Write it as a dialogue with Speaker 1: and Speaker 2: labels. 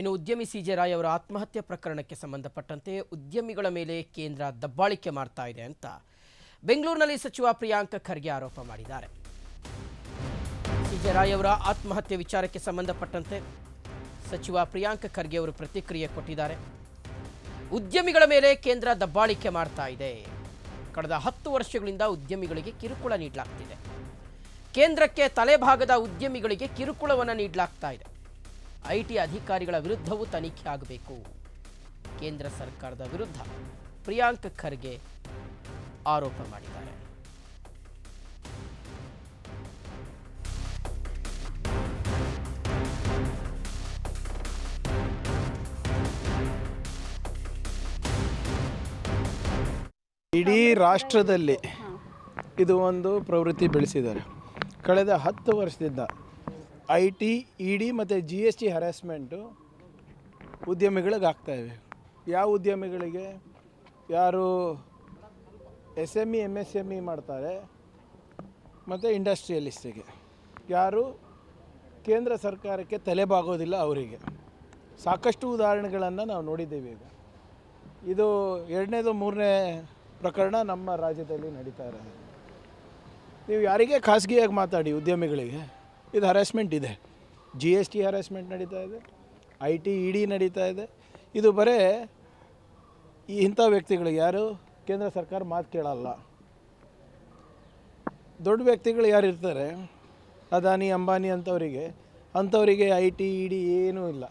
Speaker 1: ಇನ್ನು ಉದ್ಯಮಿ C J Roy ಅವರ ಆತ್ಮಹತ್ಯೆ ಪ್ರಕರಣಕ್ಕೆ ಸಂಬಂಧಪಟ್ಟಂತೆ ಉದ್ಯಮಿಗಳ ಮೇಲೆ ಕೇಂದ್ರ ದಬ್ಬಾಳಿಕೆ ಮಾಡ್ತಾ ಇದೆ ಅಂತ ಬೆಂಗಳೂರಿನಲ್ಲಿ ಸಚಿವ ಪ್ರಿಯಾಂಕ ಖರ್ಗೆ ಆರೋಪ ಮಾಡಿದ್ದಾರೆ. ಸಿ ಜೆ ರಾಯ್ ಅವರ ಆತ್ಮಹತ್ಯೆ ವಿಚಾರಕ್ಕೆ ಸಂಬಂಧಪಟ್ಟಂತೆ ಸಚಿವ ಪ್ರಿಯಾಂಕ ಖರ್ಗೆ ಅವರು ಪ್ರತಿಕ್ರಿಯೆ ಕೊಟ್ಟಿದ್ದಾರೆ. ಉದ್ಯಮಿಗಳ ಮೇಲೆ ಕೇಂದ್ರ ದಬ್ಬಾಳಿಕೆ ಮಾಡ್ತಾ ಇದೆ. ಕಳೆದ ಹತ್ತು ವರ್ಷಗಳಿಂದ ಉದ್ಯಮಿಗಳಿಗೆ ಕಿರುಕುಳ ನೀಡಲಾಗ್ತಿದೆ. ಕೇಂದ್ರಕ್ಕೆ ತಲೆಭಾಗದ ಉದ್ಯಮಿಗಳಿಗೆ ಕಿರುಕುಳವನ್ನು ನೀಡಲಾಗ್ತಾ ಇದೆ. ಐ ಟಿ ಅಧಿಕಾರಿಗಳ ವಿರುದ್ಧವೂ ತನಿಖೆ ಆಗಬೇಕು. ಕೇಂದ್ರ ಸರ್ಕಾರದ ವಿರುದ್ಧ ಪ್ರಿಯಾಂಕ್ ಖರ್ಗೆ ಆರೋಪ ಮಾಡಿದ್ದಾರೆ.
Speaker 2: ಇಡೀ ರಾಷ್ಟ್ರದಲ್ಲಿ ಇದು ಒಂದು ಪ್ರವೃತ್ತಿ ಬೆಳೆಸಿದ್ದಾರೆ. ಕಳೆದ ಹತ್ತು ವರ್ಷದಿಂದ ಐ ಟಿ, ಇ ಡಿ ಮತ್ತು ಜಿ ಎಸ್ ಟಿ ಹರಾಸ್ಮೆಂಟು ಉದ್ಯಮಿಗಳಿಗೆ ಆಗ್ತಾಯಿವೆ ಯಾವ ಉದ್ಯಮಿಗಳಿಗೆ? ಯಾರು S M E M S M E ಮಾಡ್ತಾರೆ ಮತ್ತು ಇಂಡಸ್ಟ್ರಿಯಲಿಸ್ಟಿಗೆ. ಯಾರು ಕೇಂದ್ರ ಸರ್ಕಾರಕ್ಕೆ ತಲೆಬಾಗೋದಿಲ್ಲ ಅವರಿಗೆ. ಸಾಕಷ್ಟು ಉದಾಹರಣೆಗಳನ್ನು ನಾವು ನೋಡಿದ್ದೇವೆ ಈಗ. ಇದು ಎರಡನೇದು, ಮೂರನೇ ಪ್ರಕರಣ ನಮ್ಮ ರಾಜ್ಯದಲ್ಲಿ ನಡೀತಾ ಇರೋದು. ನೀವು ಯಾರಿಗೆ ಖಾಸಗಿಯಾಗಿ ಮಾತಾಡಿ ಉದ್ಯಮಿಗಳಿಗೆ? ಇದು ಹರಾಸ್ಮೆಂಟ್ ಇದೆ. ಜಿ ಎಸ್ ಟಿ ಹರಾಸ್ಮೆಂಟ್ ನಡೀತಾ ಇದೆ. ಐ ಟಿ ಇ ಡಿ ನಡೀತಾ ಇದೆ. ಇದು ಬರೀ ಈ ಇಂಥ ವ್ಯಕ್ತಿಗಳಿಗೆ ಯಾರು? ಕೇಂದ್ರ ಸರ್ಕಾರ ಮಾತು ಕೇಳಲ್ಲ. ದೊಡ್ಡ ವ್ಯಕ್ತಿಗಳು ಯಾರು ಇರ್ತಾರೆ? ಅದಾನಿ, ಅಂಬಾನಿ ಅಂಥವರಿಗೆ ಅಂಥವರಿಗೆ ಐ ಟಿ ಇ ಡಿ ಏನೂ ಇಲ್ಲ.